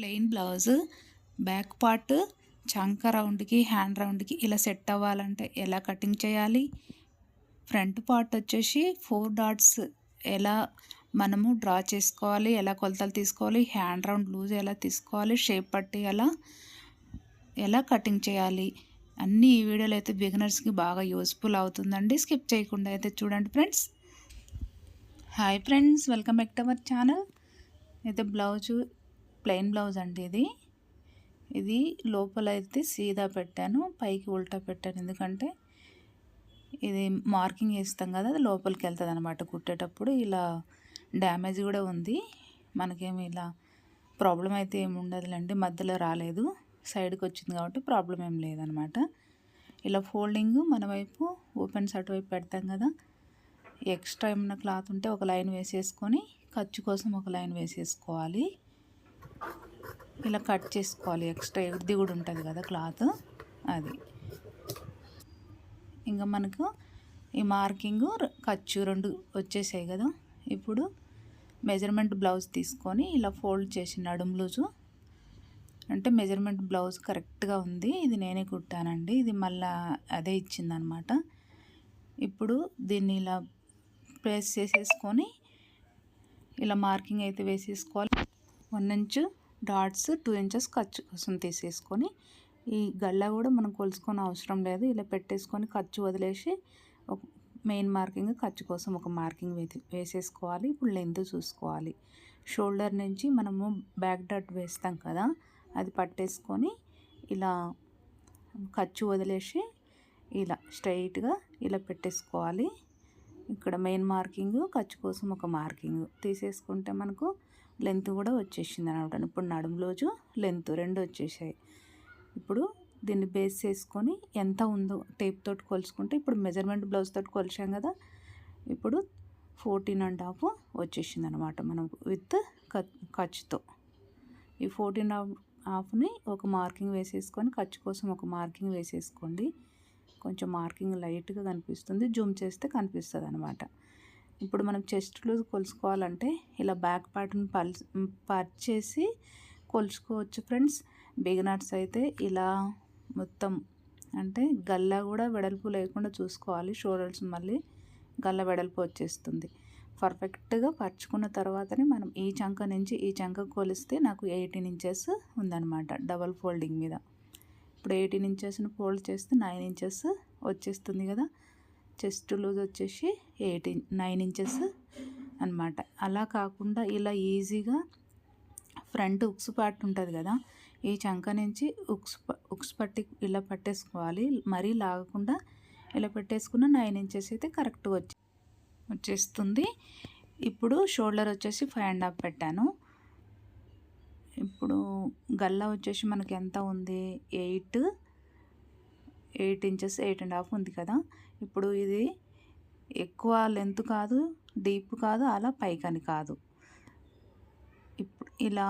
Plain blouse back part చంక రౌండ్కి hand రౌండ్కి ఇలా set అవ్వాలంటే ఎలా కటింగ్ చేయాలి? ఫ్రంట్ పార్ట్ వచ్చేసి ఫోర్ డాట్స్ ఎలా మనము డ్రా చేసుకోవాలి ఎలా కొలతలు తీసుకోవాలి హ్యాండ్ రౌండ్ లూజ్ ఎలా తీసుకోవాలి షేప్ పట్టి ఎలా ఎలా కటింగ్ చేయాలి? అన్నీ ఈ వీడియోలు అయితే బిగినర్స్కి బాగా యూస్ఫుల్ అవుతుందండి. స్కిప్ చేయకుండా అయితే చూడండి friends hi friends welcome back to our channel అయితే బ్లౌజ్ ప్లెయిన్ బ్లౌజ్ అండి ఇది. ఇది లోపల అయితే సీదా పెట్టాను పైకి ఉల్టా పెట్టాను. ఎందుకంటే ఇది మార్కింగ్ వేస్తాం కదా అది లోపలికి వెళ్తుంది అనమాట కుట్టేటప్పుడు. ఇలా డ్యామేజ్ కూడా ఉంది. మనకేమి ఇలా ప్రాబ్లం అయితే ఏమి ఉండదులేండి మధ్యలో రాలేదు. సైడ్కి వచ్చింది కాబట్టి ప్రాబ్లం ఏం లేదనమాట ఇలా ఫోల్డింగ్ మన వైపు ఓపెన్ సైడ్ వైపు పెడతాం కదా. ఎక్స్ట్రా ఏమైనా క్లాత్ ఉంటే ఒక లైన్ వేసేసుకొని ఖర్చు కోసం ఒక లైన్ వేసేసుకోవాలి. ఇలా కట్ చేసుకోవాలి ఎక్స్ట్రా ఎద్ది కూడా ఉంటుంది కదా క్లాత్? అది. ఇంకా మనకు ఈ మార్కింగ్ ఖర్చు రెండు వచ్చేసాయి కదా. ఇప్పుడు మెజర్మెంట్ బ్లౌజ్ తీసుకొని ఇలా ఫోల్డ్ చేసి నడుము లూజు. అంటే మెజర్మెంట్ బ్లౌజ్ కరెక్ట్గా ఉంది ఇది నేనే కుట్టానండి ఇది మళ్ళా అదే ఇచ్చిందనమాట. ఇప్పుడు దీన్ని ఇలా ప్రెస్ చేసేసుకొని ఇలా మార్కింగ్ అయితే వేసేసుకోవాలి. One inch dots two inches ఖర్చు కోసం తీసేసుకొని ఈ గల్లా కూడా మనం కొలుసుకొని అవసరం లేదు. ఇలా పెట్టేసుకొని ఖర్చు వదిలేసి ఒక మెయిన్ మార్కింగ్ ఖర్చు కోసం ఒక మార్కింగ్ వేసేసుకోవాలి. ఇప్పుడు లెంత్ చూసుకోవాలి. షోల్డర్ నుంచి మనము బ్యాక్ డాట్ వేస్తాం కదా అది పట్టేసుకొని ఇలా ఖర్చు వదిలేసి ఇలా స్ట్రైట్గా ఇలా పెట్టేసుకోవాలి. ఇక్కడ మెయిన్ మార్కింగ్ ఖర్చు కోసం ఒక మార్కింగ్ తీసేసుకుంటే మనకు లెంత్ కూడా వచ్చేసింది అనమాట ఇప్పుడు నడుము రోజు లెంత్ రెండు వచ్చేసాయి. ఇప్పుడు దీన్ని బేస్ చేసుకొని ఎంత ఉందో టేప్ తోటి కొలుచుకుంటే ఇప్పుడు మెజర్మెంట్ బ్లౌజ్ తోటి కొలిచాం కదా ఇప్పుడు ఫోర్టీన్ అండ్ హాఫ్ వచ్చేసింది అనమాట మనం విత్ ఖర్చుతో. ఈ ఫోర్టీన్ హాఫ్ని ఒక మార్కింగ్ వేసేసుకొని ఖర్చు కోసం ఒక మార్కింగ్ వేసేసుకోండి. కొంచెం మార్కింగ్ లైట్గా కనిపిస్తుంది జూమ్ చేస్తే కనిపిస్తుంది అనమాట ఇప్పుడు మనం చెస్ట్ లూజ్ కొలుసుకోవాలంటే ఇలా బ్యాక్ పార్ట్ని పల్ పరిచేసి కొలుచుకోవచ్చు ఫ్రెండ్స్ బిగినర్స్ అయితే ఇలా మొత్తం అంటే గల్ల కూడా వెడల్పు లేకుండా చూసుకోవాలి. షోల్డర్స్ మళ్ళీ గల్ల వెడల్పు వచ్చేస్తుంది. పర్ఫెక్ట్గా పరుచుకున్న తర్వాతనే మనం ఈ చంక నుంచి ఈ చంక కొలిస్తే నాకు ఎయిటీన్ ఇంచెస్ ఉందన్నమాట డబల్ ఫోల్డింగ్ మీద. ఇప్పుడు ఎయిటీన్ ఇంచెస్ని ఫోల్డ్ చేస్తే నైన్ ఇంచెస్ వచ్చేస్తుంది కదా. చెస్ట్ లూజ్ వచ్చేసి ఎయిటీన్ నైన్ ఇంచెస్ అనమాట అలా కాకుండా ఇలా ఈజీగా ఫ్రంట్ ఉక్స్ పార్ట్ ఉంటుంది కదా ఈ చంక నుంచి ఉక్స్ ఉక్స్ పట్టి ఇలా పట్టేసుకోవాలి. మరీ లాగకుండా ఇలా పెట్టేసుకున్న నైన్ ఇంచెస్ అయితే కరెక్ట్గా వచ్చి వచ్చేస్తుంది. ఇప్పుడు షోల్డర్ వచ్చేసి ఫైవ్ అండ్ హాఫ్ పెట్టాను. ఇప్పుడు గల్లా వచ్చేసి మనకి ఎంత ఉంది? Eight eight inches eight and half ఉంది కదా. ఇప్పుడు ఇది ఎక్కువ లెంత్ కాదు డీప్ కాదు అలా పైకని కాదు. ఇప్పుడు ఇలా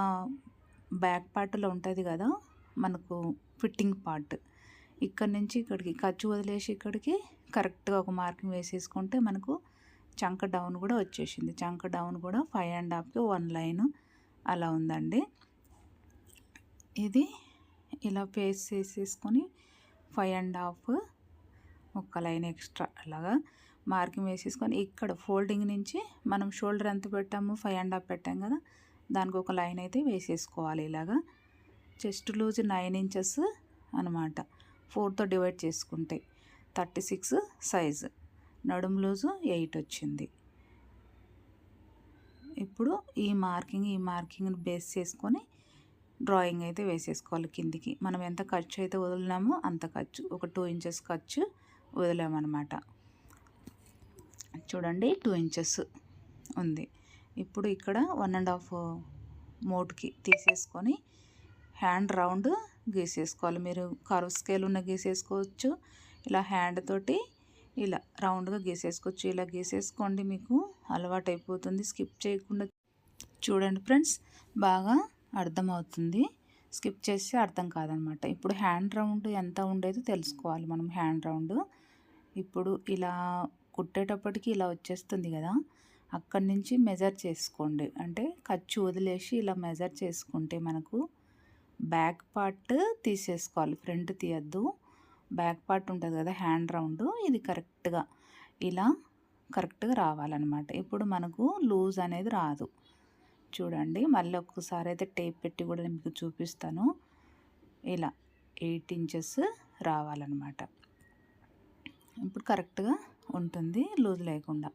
బ్యాక్ పార్ట్లో ఉంటుంది కదా మనకు ఫిట్టింగ్ పార్ట్. ఇక్కడ నుంచి ఇక్కడికి ఖర్చు వదిలేసి ఇక్కడికి కరెక్ట్గా ఒక మార్కింగ్ వేసేసుకుంటే మనకు చంక డౌన్ కూడా వచ్చేసింది. చంక డౌన్ కూడా ఫైవ్ అండ్ హాఫ్కి వన్ లైన్ అలా ఉందండి. ఇది ఇలా పేస్ట్ చేసేసుకొని ఫైవ్ అండ్ హాఫ్ ఒక లైన్ ఎక్స్ట్రా అలాగా మార్కింగ్ వేసేసుకొని ఇక్కడ ఫోల్డింగ్ నుంచి మనం షోల్డర్ ఎంత పెట్టాము ఫైవ్ అండ్ హాఫ్ పెట్టాం కదా దానికి ఒక లైన్ అయితే వేసేసుకోవాలి ఇలాగా. చెస్ట్ లూజ్ నైన్ ఇంచెస్ అనమాట ఫోర్తో డివైడ్ చేసుకుంటే థర్టీ సిక్స్ సైజు. నడుము లూజు ఎయిట్ వచ్చింది. ఇప్పుడు ఈ మార్కింగ్ ఈ మార్కింగ్ని బేస్ చేసుకొని డ్రాయింగ్ అయితే వేసేసుకోవాలి కిందికి. మనం ఎంత ఖర్చు అయితే వదిలినామో అంత ఖర్చు. ఒక టూ ఇంచెస్ ఖర్చు వదిలామన్నమాట. చూడండి టూ ఇంచెస్ ఉంది. ఇప్పుడు ఇక్కడ వన్ అండ్ హాఫ్ మోట్కి తీసేసుకొని హ్యాండ్ రౌండ్ గీసేసుకోవాలి. మీరు కరువు స్కేల్ ఉన్న గీసేసుకోవచ్చు. ఇలా హ్యాండ్ తోటి ఇలా రౌండ్గా గీసేసుకోవచ్చు. ఇలా గీసేసుకోండి మీకు అలవాటు అయిపోతుంది స్కిప్ చేయకుండా చూడండి ఫ్రెండ్స్. బాగా అర్థమవుతుంది. స్కిప్ చేస్తే అర్థం కాదనమాట. ఇప్పుడు హ్యాండ్ రౌండ్ ఎంత ఉండేదో తెలుసుకోవాలి మనం హ్యాండ్ రౌండ్. ఇప్పుడు ఇలా కుట్టేటప్పటికి ఇలా వచ్చేస్తుంది కదా. అక్కడి నుంచి మెజర్ చేసుకోండి. అంటే ఖర్చు వదిలేసి ఇలా మెజర్ చేసుకుంటే మనకు బ్యాక్ పార్ట్ తీసేసుకోవాలి. ఫ్రంట్ తీయద్దు. బ్యాక్ పార్ట్ ఉంటుంది కదా హ్యాండ్ రౌండ్. ఇది కరెక్ట్గా ఇలా కరెక్ట్గా రావాలన్నమాట ఇప్పుడు మనకు లూజ్ అనేది రాదు. చూడండి. మళ్ళీ ఒక్కసారి అయితే టేప్ పెట్టి కూడా నేను మీకు చూపిస్తాను. ఇలా ఎయిట్ ఇంచెస్ రావాలన్నమాట. ఇప్పుడు కరెక్ట్గా ఉంటుంది. లూజ్ లేకుండా.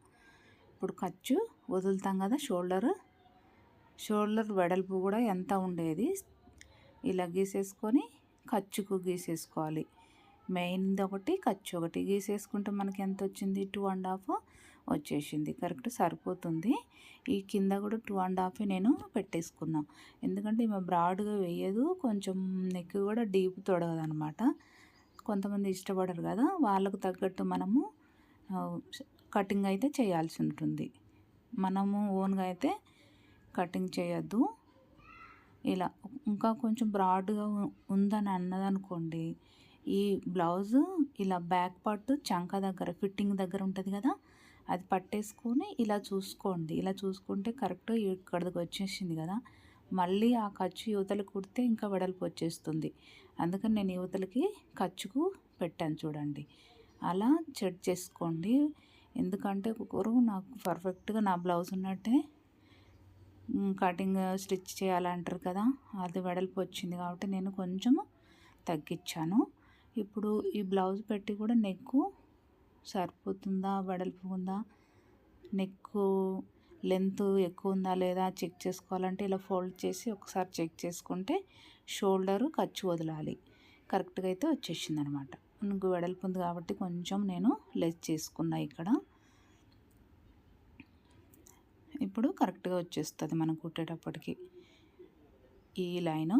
ఇప్పుడు ఖర్చు వదులుతాం కదా షోల్డర్. షోల్డర్ వెడల్పు కూడా ఎంత ఉండేది? ఇలా గీసేసుకొని ఖర్చుకు గీసేసుకోవాలి. మెయిన్ది ఒకటి ఖర్చు ఒకటి. గీసేసుకుంటే మనకి ఎంత వచ్చింది? టూ అండ్ హాఫ్ వచ్చేసింది. కరెక్ట్ సరిపోతుంది. ఈ కింద కూడా టూ అండ్ హాఫ్ నేను పెట్టేసుకున్నా. ఎందుకంటే ఈమె బ్రాడ్గా వేయదు. కొంచెం నెక్ కూడా డీప్ తొడగదు అనమాట కొంతమంది ఇష్టపడరు కదా. వాళ్ళకు తగ్గట్టు మనము కటింగ్ అయితే చేయాల్సి ఉంటుంది. మనము ఓన్గా అయితే కటింగ్ చేయొద్దు. ఇలా ఇంకా కొంచెం బ్రాడ్గా ఉందని అన్నదనుకోండి ఈ బ్లౌజ్ ఇలా బ్యాక్ పార్ట్ చంక దగ్గర ఫిట్టింగ్ దగ్గర ఉంటుంది కదా అది పట్టేసుకొని ఇలా చూసుకోండి. ఇలా చూసుకుంటే కరెక్ట్ ఇక్కడికి వచ్చేసింది కదా. మళ్ళీ ఆ ఖర్చు యువతలు కుడితే ఇంకా వెడల్పు వచ్చేస్తుంది. అందుకని నేను యువతలకి ఖర్చుకు పెట్టాను చూడండి. అలా చెక్ చేసుకోండి. ఎందుకంటే ఒకరు నాకు పర్ఫెక్ట్గా నా బ్లౌజ్ ఉన్నట్టే కటింగ్ స్టిచ్ చేయాలంటారు కదా. అది వెడల్పు వచ్చింది కాబట్టి నేను కొంచెం తగ్గించాను. ఇప్పుడు ఈ బ్లౌజ్ పెట్టి కూడా నెక్కు సరిపోతుందా? వెడల్పు ఉందా నెక్ లెంత్ ఎక్కువ ఉందా లేదా? చెక్ చేసుకోవాలంటే ఇలా ఫోల్డ్ చేసి ఒకసారి చెక్ చేసుకుంటే షోల్డరు ఖర్చు వదలాలి. కరెక్ట్గా అయితే వచ్చేసింది అనమాట మనకు వెడల్పు ఉంది కాబట్టి కొంచెం నేను లెస్ చేసుకున్నా ఇక్కడ. ఇప్పుడు కరెక్ట్గా వచ్చేస్తుంది మనం కుట్టేటప్పటికి. ఈ లైను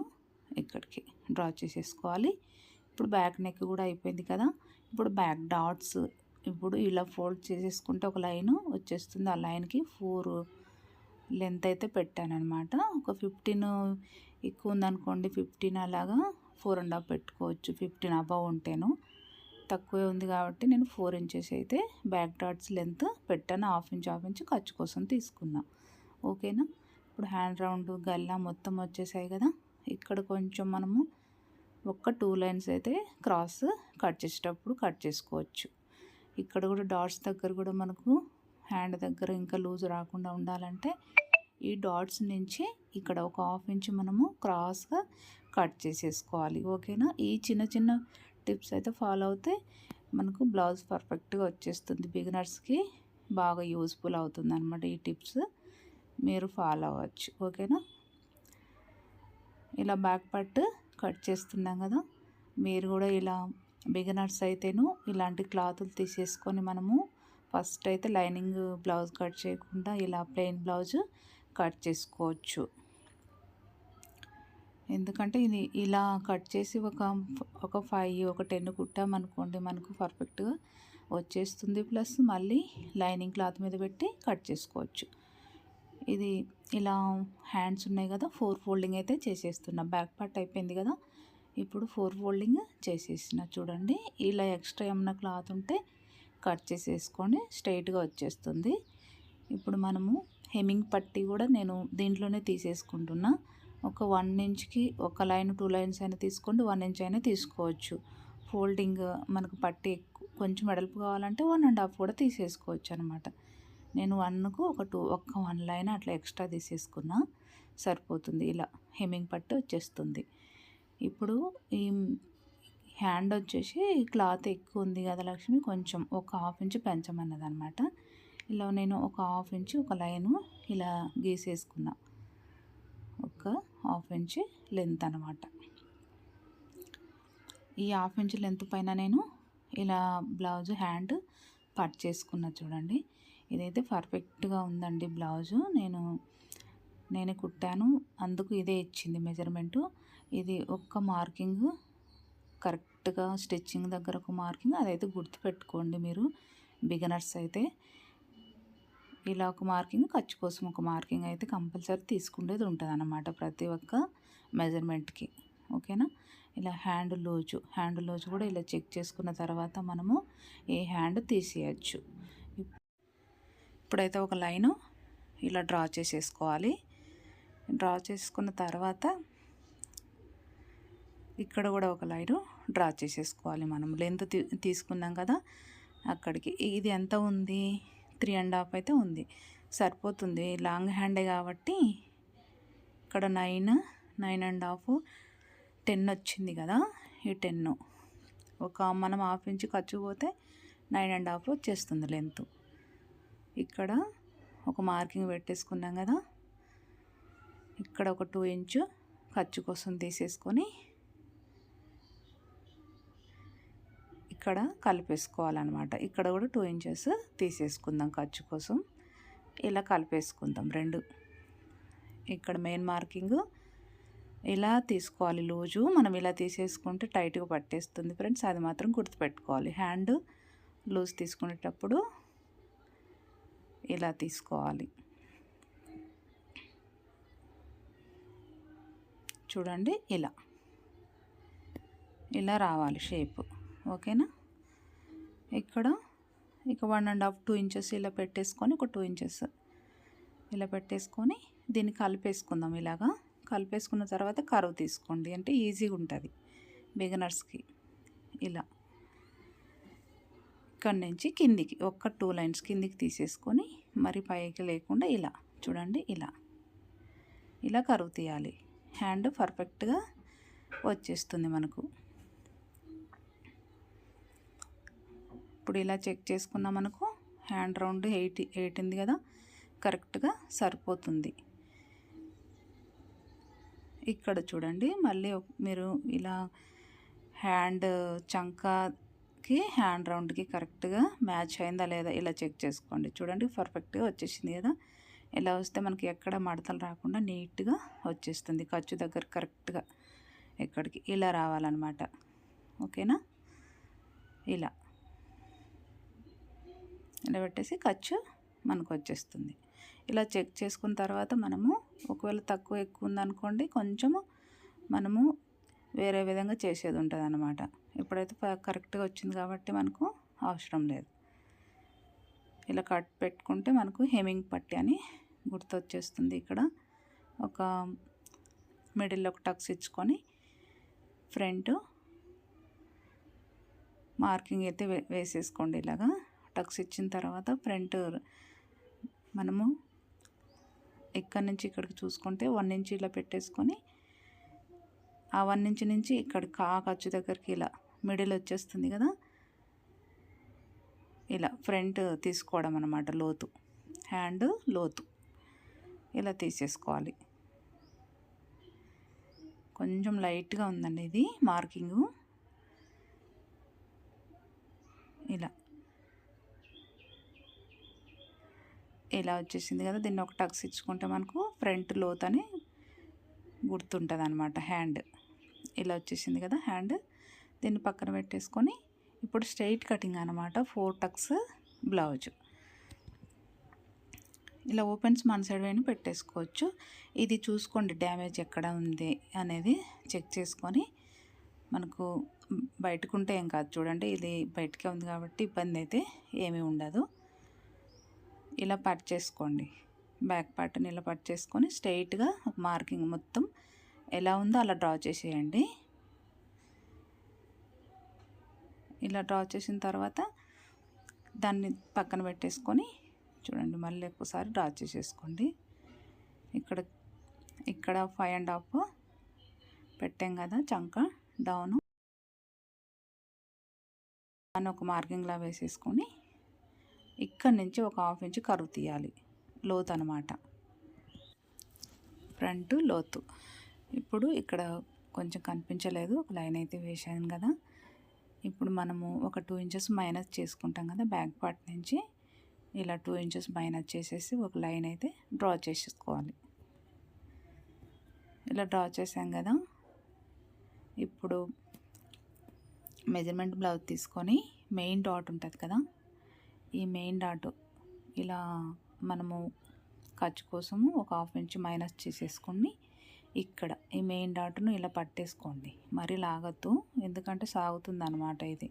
ఇక్కడికి డ్రా చేసేసుకోవాలి. ఇప్పుడు బ్యాక్ నెక్ కూడా అయిపోయింది కదా? ఇప్పుడు బ్యాక్ డాట్స్ ఇప్పుడు ఇలా ఫోల్డ్ చేసేసుకుంటే ఒక లైన్ వచ్చేస్తుంది. ఆ లైన్కి ఫోర్ లెంత్ అయితే పెట్టాను అనమాట ఒక ఫిఫ్టీన్ ఎక్కువ ఉందనుకోండి ఫిఫ్టీన్ అలాగా ఫోర్ అండ్ హాఫ్ పెట్టుకోవచ్చు. ఫిఫ్టీన్ అబవ్ ఉంటేను. తక్కువే ఉంది కాబట్టి నేను ఫోర్ ఇంచెస్ అయితే బ్యాక్ డాట్స్ లెంత్ పెట్టాను. హాఫ్ ఇంచ్ హాఫ్ ఇంచ్ ఖర్చు కోసం తీసుకున్నా. ఓకేనా? ఇప్పుడు హ్యాండ్ రౌండ్ గల్లా మొత్తం వచ్చేసాయి కదా. ఇక్కడ కొంచెం మనము ఒక్క టూ లైన్స్ అయితే క్రాస్ కట్ చేసేటప్పుడు కట్ చేసుకోవచ్చు. ఇక్కడ కూడా డాట్స్ దగ్గర కూడా మనకు హ్యాండ్ దగ్గర ఇంకా లూజ్ రాకుండా ఉండాలంటే ఈ డాట్స్ నుంచి ఇక్కడ ఒక హాఫ్ ఇంచ్ మనము క్రాస్గా కట్ చేసేసుకోవాలి ఓకేనా? ఈ చిన్న చిన్న టిప్స్ అయితే ఫాలో అవుతే మనకు బ్లౌజ్ పర్ఫెక్ట్గా వచ్చేస్తుంది. బిగినర్స్కి బాగా యూస్ఫుల్ అవుతుంది అనమాట ఈ టిప్స్. మీరు ఫాలో అవ్వచ్చు ఓకేనా? ఇలా బ్యాక్ పట్టు కట్ చేస్తున్నాం కదా మీరు కూడా ఇలా బిగినర్స్ అయితేను ఇలాంటి క్లాతులు తీసేసుకొని మనము ఫస్ట్ అయితే లైనింగ్ బ్లౌజ్ కట్ చేయకుండా ఇలా ప్లెయిన్ బ్లౌజ్ కట్ చేసుకోవచ్చు. ఎందుకంటే ఇది ఇలా కట్ చేసి ఒక ఒక ఫైవ్ ఒక టెన్ కుట్టామనుకోండి మనకు పర్ఫెక్ట్గా వచ్చేస్తుంది. ప్లస్ మళ్ళీ లైనింగ్ క్లాత్ మీద పెట్టి కట్ చేసుకోవచ్చు. ఇది ఇలా హ్యాండ్స్ ఉన్నాయి కదా ఫోర్ ఫోల్డింగ్ అయితే చేసేస్తున్నా. బ్యాక్ పార్ట్ అయిపోయింది కదా ఇప్పుడు ఫోర్ ఫోల్డింగ్ చేసేసిన. చూడండి ఇలా ఎక్స్ట్రా ఏమైనా క్లాత్ ఉంటే కట్ చేసేసుకొని స్ట్రైట్గా వచ్చేస్తుంది. ఇప్పుడు మనము హెమ్మింగ్ పట్టి కూడా నేను దీంట్లోనే తీసేసుకుంటున్నా. ఒక వన్ ఇంచ్కి ఒక లైన్ టూ లైన్స్ అయినా తీసుకోండి వన్ ఇంచ్ అయినా తీసుకోవచ్చు. ఫోల్డింగ్ మనకు పట్టి కొంచెం వెడల్పు కావాలంటే వన్ అండ్ హాఫ్ కూడా తీసేసుకోవచ్చు అనమాట నేను వన్కు ఒక టూ ఒక్క వన్ లైన్ అట్లా ఎక్స్ట్రా తీసేసుకున్నా సరిపోతుంది. ఇలా హెమ్మింగ్ పట్టి వచ్చేస్తుంది. ఇప్పుడు ఈ హ్యాండ్ వచ్చేసి క్లాత్ ఎక్కువ ఉంది కదా లక్ష్మి కొంచెం ఒక హాఫ్ ఇంచ్ పెంచమన్నది అనమాట ఇలా నేను ఒక హాఫ్ ఇంచ్ ఒక లైను ఇలా గీసేసుకున్నా. ఒక హాఫ్ ఇంచ్ లెంత్ అనమాట ఈ హాఫ్ ఇంచ్ లెంత్ పైన నేను ఇలా బ్లౌజ్ హ్యాండ్ కట్ చేసుకున్నా చూడండి. ఇదైతే పర్ఫెక్ట్గా ఉందండి బ్లౌజు. నేను నేను కుట్టాను. అందుకు ఇదే ఇచ్చింది మెజర్మెంటు. ఇది ఒక్క మార్కింగ్ కరెక్ట్గా స్టిచ్చింగ్ దగ్గర ఒక మార్కింగ్ అదైతే గుర్తుపెట్టుకోండి మీరు బిగినర్స్ అయితే. ఇలా ఒక మార్కింగ్ ఖర్చు కోసం ఒక మార్కింగ్ అయితే కంపల్సరీ తీసుకునేది ఉంటుంది అన్నమాట ప్రతి ఒక్క మెజర్మెంట్కి ఓకేనా? ఇలా హ్యాండ్ లోజు హ్యాండ్ లోజు కూడా ఇలా చెక్ చేసుకున్న తర్వాత మనము ఏ హ్యాండ్ తీసేయచ్చు. ఇప్పుడైతే ఒక లైను ఇలా డ్రా చేసేసుకోవాలి. డ్రా చేసుకున్న తర్వాత ఇక్కడ కూడా ఒక లైన్ డ్రా చేసేసుకోవాలి మనం. లెంత్ తీసుకున్నాం కదా అక్కడికి. ఇది ఎంత ఉంది? త్రీ అండ్ హాఫ్ అయితే ఉంది. సరిపోతుంది. లాంగ్ హ్యాండే కాబట్టి ఇక్కడ nine nine and half ten వచ్చింది కదా ఈ టెన్. ఒక మనం హాఫ్ ఇంచ్ ఖర్చు పోతే నైన్ అండ్ హాఫ్ వచ్చేస్తుంది లెంత్. ఇక్కడ ఒక మార్కింగ్ పెట్టేసుకున్నాం కదా ఇక్కడ ఒక టూ ఇంచు ఖర్చు కోసం తీసేసుకొని ఇక్కడ కలిపేసుకోవాలన్నమాట. ఇక్కడ కూడా టూ ఇంచెస్ తీసేసుకుందాం ఖర్చు కోసం. ఇలా కలిపేసుకుందాం రెండు. ఇక్కడ మెయిన్ మార్కింగ్ ఇలా తీసుకోవాలి లూజు. మనం ఇలా తీసేసుకుంటే టైట్గా పట్టేస్తుంది ఫ్రెండ్స్ అది మాత్రం గుర్తుపెట్టుకోవాలి. హ్యాండ్ లూజ్ తీసుకునేటప్పుడు ఇలా తీసుకోవాలి. చూడండి ఇలా. ఇలా రావాలి షేప్ ఓకేనా ఇక్కడ ఇక one and half two inches ఇలా పెట్టేసుకొని ఒక టూ ఇంచెస్ ఇలా పెట్టేసుకొని దీన్ని కలిపేసుకుందాం ఇలాగా. కలిపేసుకున్న తర్వాత కరువు తీసుకోండి. అంటే ఈజీగా ఉంటుంది బిగినర్స్కి. ఇలా ఇక్కడి నుంచి కిందికి ఒక్క టూ లైన్స్ కిందికి తీసేసుకొని మరి పైకి లేకుండా ఇలా చూడండి ఇలా. ఇలా కరువు తీయాలి. హ్యాండ్ పర్ఫెక్ట్గా వచ్చేస్తుంది మనకు. ఇప్పుడు ఇలా చెక్ చేసుకున్నాం మనకు హ్యాండ్ రౌండ్ ఎయిట్ ఎయిట్ ఉంది కదా కరెక్ట్గా సరిపోతుంది. ఇక్కడ చూడండి మళ్ళీ మీరు ఇలా హ్యాండ్ చంకాకి హ్యాండ్ రౌండ్కి కరెక్ట్గా మ్యాచ్ అయిందా లేదా ఇలా చెక్ చేసుకోండి. చూడండి పర్ఫెక్ట్గా వచ్చేసింది కదా. ఇలా వస్తే మనకి ఎక్కడ మడతలు రాకుండా నీట్గా వచ్చేస్తుంది. ఖర్చు దగ్గర కరెక్ట్గా ఎక్కడికి ఇలా రావాలన్నమాట. ఓకేనా? ఇలా. ఇలా పెట్టేసి ఖర్చు మనకు వచ్చేస్తుంది. ఇలా చెక్ చేసుకున్న తర్వాత మనము ఒకవేళ తక్కువ ఎక్కువ ఉందనుకోండి కొంచెము మనము వేరే విధంగా చేసేది ఉంటుంది అనమాట ఇప్పుడైతే కరెక్ట్గా వచ్చింది కాబట్టి మనకు అవసరం లేదు. ఇలా కట్ పెట్టుకుంటే మనకు హెమింగ్ పట్టి అని గుర్తొచ్చేస్తుంది ఇక్కడ. ఒక మిడిల్లో ఒక టక్స్ ఇచ్చుకొని ఫ్రంట్ మార్కింగ్ అయితే వేసేసుకోండి ఇలాగా. టక్స్ ఇచ్చిన తర్వాత ఫ్రంట్ మనము ఇక్కడ నుంచి ఇక్కడికి చూసుకుంటే వన్ ఇంచ్ ఇలా పెట్టేసుకొని ఆ వన్ ఇంచ్ నుంచి ఇక్కడ కా ఖర్చు దగ్గరికి ఇలా మిడిల్ వచ్చేస్తుంది కదా. ఇలా ఫ్రంట్ తీసుకోవడం అనమాట లోతు. హ్యాండ్ లోతు. ఇలా తీసేసుకోవాలి. కొంచెం లైట్గా ఉందండి ఇది మార్కింగు. ఇలా ఇలా వచ్చేసింది కదా దీన్ని ఒక టక్స్ ఇచ్చుకుంటే మనకు ఫ్రంట్ లోత్ అని గుర్తుంటుంది అనమాట హ్యాండ్. ఇలా వచ్చేసింది కదా హ్యాండ్. దీన్ని పక్కన పెట్టేసుకొని ఇప్పుడు స్ట్రైట్ కటింగ్ అనమాట ఫోర్ టక్స్ బ్లౌజ్. ఇలా ఓపెన్స్ మన సైడ్ అయినా పెట్టేసుకోవచ్చు. ఇది చూసుకోండి డ్యామేజ్ ఎక్కడ ఉంది అనేది చెక్ చేసుకొని మనకు బయటకుంటే ఏం కాదు చూడండి. ఇది బయటకే ఉంది కాబట్టి ఇబ్బంది అయితే ఏమీ ఉండదు. ఇలా పట్ చేసుకోండి. బ్యాక్ పార్ట్ని ఇలా పట్ చేసుకొని స్ట్రైట్గా మార్కింగ్ మొత్తం ఎలా ఉందో అలా డ్రా చేసేయండి. ఇలా డ్రా చేసిన తర్వాత దాన్ని పక్కన పెట్టేసుకొని చూడండి మళ్ళీ ఎక్కువసారి డ్రా చేసేసుకోండి. ఇక్కడ ఇక్కడ ఫైవ్ అండ్ హాఫ్ పెట్టాం కదా చంక డౌను. దాన్ని ఒక మార్కింగ్లా వేసేసుకొని ఇక్కడ నుంచి ఒక హాఫ్ ఇంచ్ కరువు తీయాలి. లోతు అనమాట ఫ్రంట్ లోతు. ఇప్పుడు ఇక్కడ కొంచెం కనిపించలేదు. ఒక లైన్ అయితే వేసాను కదా. ఇప్పుడు మనము ఒక టూ ఇంచెస్ మైనస్ చేసుకుంటాం కదా బ్యాక్ పార్ట్ నుంచి. ఇలా టూ ఇంచెస్ మైనస్ చేసేసి ఒక లైన్ అయితే డ్రా చేసేసుకోవాలి. ఇలా డ్రా చేసాం కదా. ఇప్పుడు మెజర్మెంట్ బ్లౌజ్ తీసుకొని మెయిన్ డాట్ ఉంటుంది కదా. ఈ మెయిన్ డాట్ ఇలా మనము ఖర్చు కోసము ఒక హాఫ్ ఇంచ్ మైనస్ చేసేసుకొని ఇక్కడ ఈ మెయిన్ డాట్ను ఇలా పట్టేసుకోండి. మరి లాగద్దు. ఎందుకంటే సాగుతుంది అనమాట ఇది.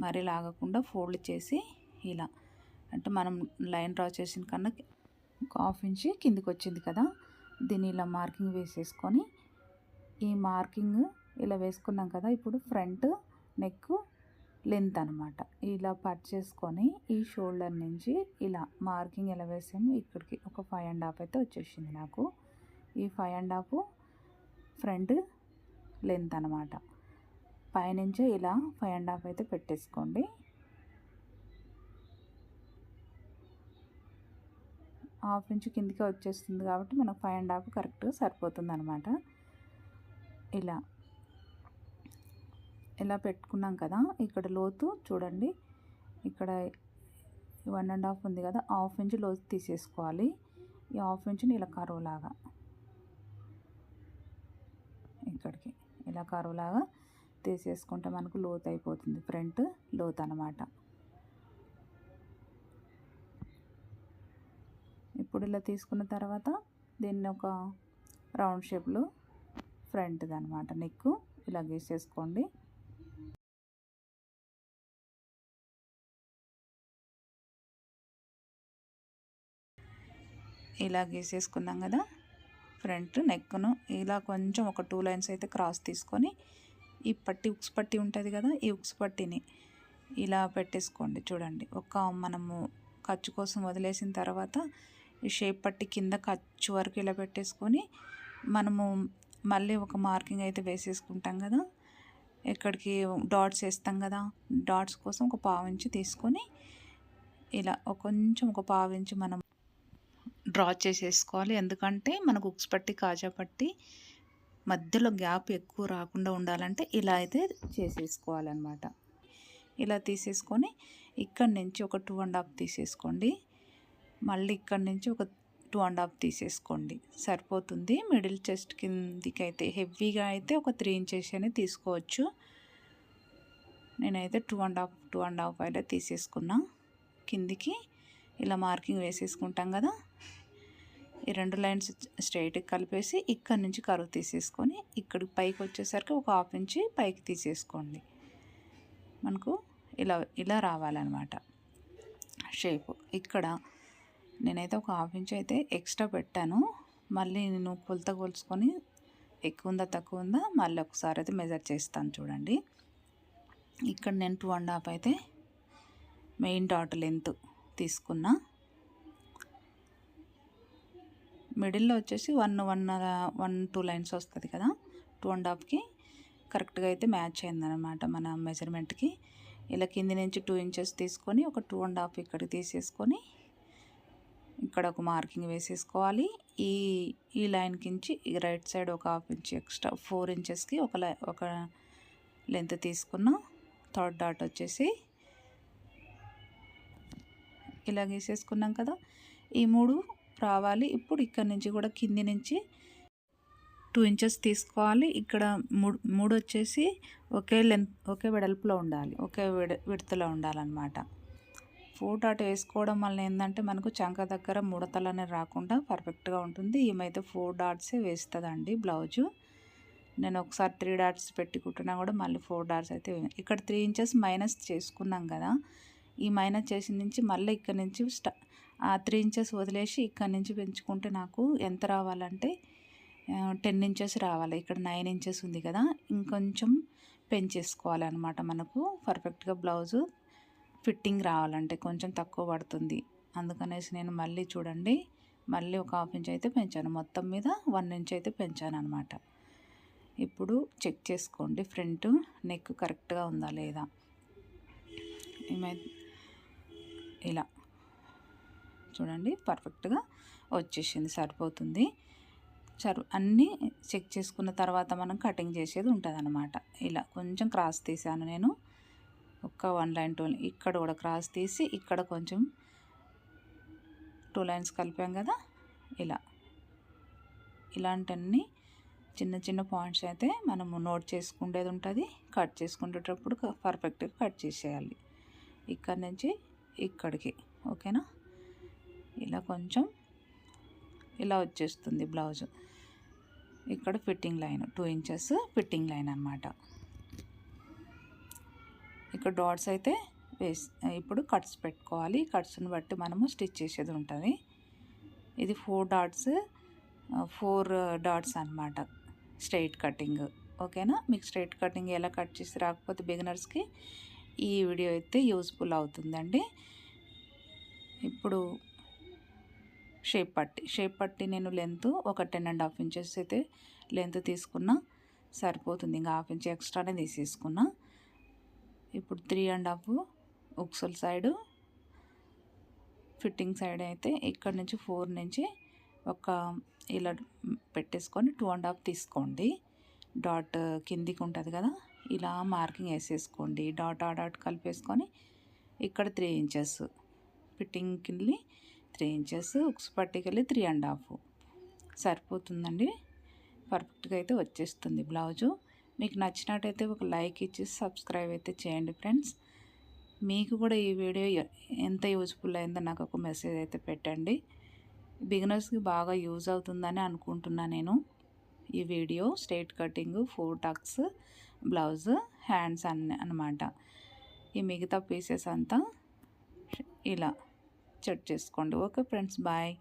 మరి లాగకుండా ఫోల్డ్ చేసి ఇలా. అంటే మనం లైన్ డ్రా చేసిన కన్నా ఒక హాఫ్ ఇంచ్ కిందికి వచ్చింది కదా. దీన్ని ఇలా మార్కింగ్ వేసేసుకొని ఈ మార్కింగ్ ఇలా వేసుకున్నాం కదా. ఇప్పుడు ఫ్రంట్ నెక్ లెంత్ అనమాట ఇలా పట్ చేసుకొని ఈ షోల్డర్ నుంచి ఇలా మార్కింగ్ ఎలా వేసాము ఇక్కడికి ఒక ఫైవ్ అండ్ హాఫ్ అయితే వచ్చేసింది నాకు. ఈ five and half front length అనమాట పైనుంచే ఇలా ఫైవ్ అండ్ హాఫ్ అయితే పెట్టేసుకోండి. హాఫ్ ఇంచ్ కిందికి వచ్చేస్తుంది కాబట్టి మనకు ఫైవ్ అండ్ హాఫ్ కరెక్ట్గా సరిపోతుంది అనమాట ఇలా ఇలా పెట్టుకున్నాం కదా ఇక్కడ లోతు చూడండి. ఇక్కడ వన్ అండ్ హాఫ్ ఉంది కదా హాఫ్ ఇంచ్ లోతు తీసేసుకోవాలి. ఈ హాఫ్ ఇంచ్ని ఇలా కరువులాగా ఇక్కడికి ఇలా కరువులాగా తీసేసుకుంటే మనకు లోతు అయిపోతుంది ఫ్రంట్ లోతు అనమాట ఇప్పుడు ఇలా తీసుకున్న తర్వాత దీన్ని ఒక రౌండ్ షేప్లో ఫ్రంట్ది అనమాట నెక్ ఇలా గీసేసుకోండి. ఇలా గీసేసుకున్నాం కదా. ఫ్రంట్ నెక్ను ఇలా కొంచెం ఒక టూ లైన్స్ అయితే క్రాస్ తీసుకొని ఈ పట్టి ఉక్స్ పట్టి ఉంటుంది కదా ఈ ఉక్స్ పట్టిని ఇలా పెట్టేసుకోండి. చూడండి ఒక మనము ఖర్చు కోసం వదిలేసిన తర్వాత ఈ షేప్ పట్టి కింద ఖర్చు వరకు ఇలా పెట్టేసుకొని మనము మళ్ళీ ఒక మార్కింగ్ అయితే వేసేసుకుంటాం కదా. ఇక్కడికి డాట్స్ వేస్తాం కదా డాట్స్ కోసం ఒక పావు ఇంచు తీసుకొని ఇలా ఒక కొంచెం ఒక పావు ఇంచు మనం డ్రా చేసేసుకోవాలి. ఎందుకంటే మనకు ఉక్స్ పట్టి కాజా పట్టి మధ్యలో గ్యాప్ ఎక్కువ రాకుండా ఉండాలంటే ఇలా అయితే చేసేసుకోవాలన్నమాట. ఇలా తీసేసుకొని ఇక్కడి నుంచి ఒక టూ అండ్ హాఫ్ తీసేసుకోండి. మళ్ళీ ఇక్కడి నుంచి ఒక టూ అండ్ హాఫ్ తీసేసుకోండి. సరిపోతుంది. మిడిల్ చెస్ట్ కిందికి అయితే హెవీగా అయితే ఒక త్రీ ఇంచెస్ అని తీసుకోవచ్చు. నేనైతే two and half two and half అయితే తీసేసుకున్నా. కిందికి ఇలా మార్కింగ్ వేసేసుకుంటాం కదా. ఈ రెండు లైన్స్ స్ట్రైట్కి కలిపేసి ఇక్కడ నుంచి కరువు తీసేసుకొని ఇక్కడికి పైకి వచ్చేసరికి ఒక హాఫ్ ఇంచి పైకి తీసేసుకోండి. మనకు ఇలా ఇలా రావాలన్నమాట. షేప్. ఇక్కడ నేనైతే ఒక హాఫ్ ఇంచ్ అయితే ఎక్స్ట్రా పెట్టాను. మళ్ళీ నేను కొలత కొలుచుకొని ఎక్కువ ఉందా తక్కువ ఉందా మళ్ళీ ఒకసారి అయితే మెజర్ చేస్తాను చూడండి. ఇక్కడ నేను టూ అండ్ హాఫ్ అయితే మెయిన్ డాట్ లెంత్ తీసుకున్నా. మిడిల్లో వచ్చేసి one one one two lines వస్తుంది కదా? టూ అండ్ హాఫ్కి కరెక్ట్గా అయితే మ్యాచ్ అయిందనమాట మన మెజర్మెంట్కి. ఇలా కింది నుంచి టూ ఇంచెస్ తీసుకొని ఒక టూ అండ్ హాఫ్ ఇక్కడికి తీసేసుకొని ఇక్కడ ఒక మార్కింగ్ వేసేసుకోవాలి. ఈ ఈ లైన్ కించి రైట్ సైడ్ ఒక హాఫ్ ఇంచ్ ఎక్స్ట్రా ఫోర్ ఇంచెస్కి ఒక లై ఒక లెంత్ తీసుకున్నాం థర్డ్ డాట్ వచ్చేసి ఇలా గీసేసుకున్నాం కదా? ఈ మూడు రావాలి. ఇప్పుడు ఇక్కడ నుంచి కూడా కింది నుంచి టూ ఇంచెస్ తీసుకోవాలి. ఇక్కడ మూడు మూడు వచ్చేసి ఒకే లెంత్ ఒకే వెడల్పులో ఉండాలి. ఒకే విడ విడతలో ఉండాలన్నమాట. ఫోర్ డాట్ వేసుకోవడం వల్ల ఏంటంటే మనకు చంక దగ్గర ముడతలు అనేది రాకుండా పర్ఫెక్ట్గా ఉంటుంది. ఏమైతే ఫోర్ డాట్సే వేస్తుందండి బ్లౌజు. నేను ఒకసారి త్రీ డాట్స్ పెట్టి కుట్టినా కూడా మళ్ళీ ఫోర్ డాట్స్ అయితే ఇక్కడ త్రీ ఇంచెస్ మైనస్ చేసుకున్నాం కదా. ఈ మైనస్ చేసిన నుంచి మళ్ళీ ఇక్కడ నుంచి స్టా త్రీ ఇంచెస్ వదిలేసి ఇక్కడ నుంచి పెంచుకుంటే నాకు ఎంత రావాలంటే టెన్ ఇంచెస్ రావాలి. ఇక్కడ నైన్ ఇంచెస్ ఉంది కదా ఇంకొంచెం పెంచేసుకోవాలన్నమాట మనకు. పర్ఫెక్ట్గా బ్లౌజు ఫిట్టింగ్ రావాలంటే కొంచెం తక్కువ పడుతుంది. అందుకనేసి నేను మళ్ళీ చూడండి మళ్ళీ ఒక హాఫ్ ఇంచ్ అయితే పెంచాను. మొత్తం మీద వన్ ఇంచ్ అయితే పెంచాను అనమాట ఇప్పుడు చెక్ చేసుకోండి ఫ్రంట్ నెక్ కరెక్ట్గా ఉందా లేదా? ఇలా. చూడండి పర్ఫెక్ట్గా వచ్చేసింది సరిపోతుంది. సరి అన్నీ చెక్ చేసుకున్న తర్వాత మనం కటింగ్ చేసేది ఉంటుంది అనమాట ఇలా కొంచెం క్రాస్ తీసాను నేను. ఒక్క వన్ లైన్ టూ ఇక్కడ కూడా క్రాస్ తీసి ఇక్కడ కొంచెం టూ లైన్స్ కలిపాం కదా ఇలా. ఇలాంటివన్నీ చిన్న చిన్న పాయింట్స్ అయితే మనము నోట్ చేసుకునేది ఉంటుంది కట్ చేసుకునేటప్పుడు పర్ఫెక్ట్గా కట్ చేసేయాలి. ఇక్కడ నుంచి ఇక్కడికి ఓకేనా? ఇలా కొంచెం ఇలా వచ్చేస్తుంది బ్లౌజ్. ఇక్కడ fitting line two inches fitting line అనమాట ఇక్కడ డాట్స్ అయితే వేసి ఇప్పుడు కట్స్ పెట్టుకోవాలి. కట్స్ని బట్టి మనము స్టిచ్ చేసేది ఉంటుంది. ఇది ఫోర్ డాట్స్ ఫోర్ డాట్స్ అనమాట స్ట్రైట్ కటింగ్. ఓకేనా? మీకు స్ట్రైట్ కటింగ్ ఎలా కట్ చేసి రాకపోతే బిగినర్స్కి ఈ వీడియో అయితే యూస్ఫుల్ అవుతుందండి. ఇప్పుడు షేప్ పట్టి షేప్ పట్టి నేను లెంత్ ఒక టెన్ అండ్ హాఫ్ ఇంచెస్ అయితే లెంత్ తీసుకున్నా సరిపోతుంది. ఇంకా హాఫ్ ఇంచ్ ఎక్స్ట్రానే తీసేసుకున్నా. ఇప్పుడు త్రీ అండ్ హాఫ్ ఉక్సల్ సైడు ఫిట్టింగ్ సైడ్ అయితే ఇక్కడ నుంచి ఫోర్ నుంచి ఒక ఇలా పెట్టేసుకొని టూ అండ్ హాఫ్ తీసుకోండి. డాట్ కిందికి ఉంటుంది కదా ఇలా మార్కింగ్ వేసేసుకోండి. డాట్ ఆ డాట్ కలిపేసుకొని ఇక్కడ త్రీ ఇంచెస్ ఫిట్టింగ్ వెళ్ళి త్రీ ఇంచెస్ ఉక్స్ పట్టికి త్రీ అండ్ హాఫ్. సరిపోతుందండి. పర్ఫెక్ట్గా అయితే వచ్చేస్తుంది బ్లౌజు. మీకు నచ్చినట్టయితే ఒక లైక్ ఇచ్చి సబ్స్క్రైబ్ అయితే చేయండి ఫ్రెండ్స్. మీకు కూడా ఈ వీడియో ఎంత యూజ్ఫుల్ అయిందో నాకు ఒక మెసేజ్ అయితే పెట్టండి. బిగినర్స్కి బాగా యూజ్ అవుతుందని అనుకుంటున్నా నేను. ఈ video straight cutting four tucks blouse hands అన్ని అనమాట ఈ మిగతా పీసెస్ అంతా ఇలా. చెట్ చేసుకోండి. Okay friends bye.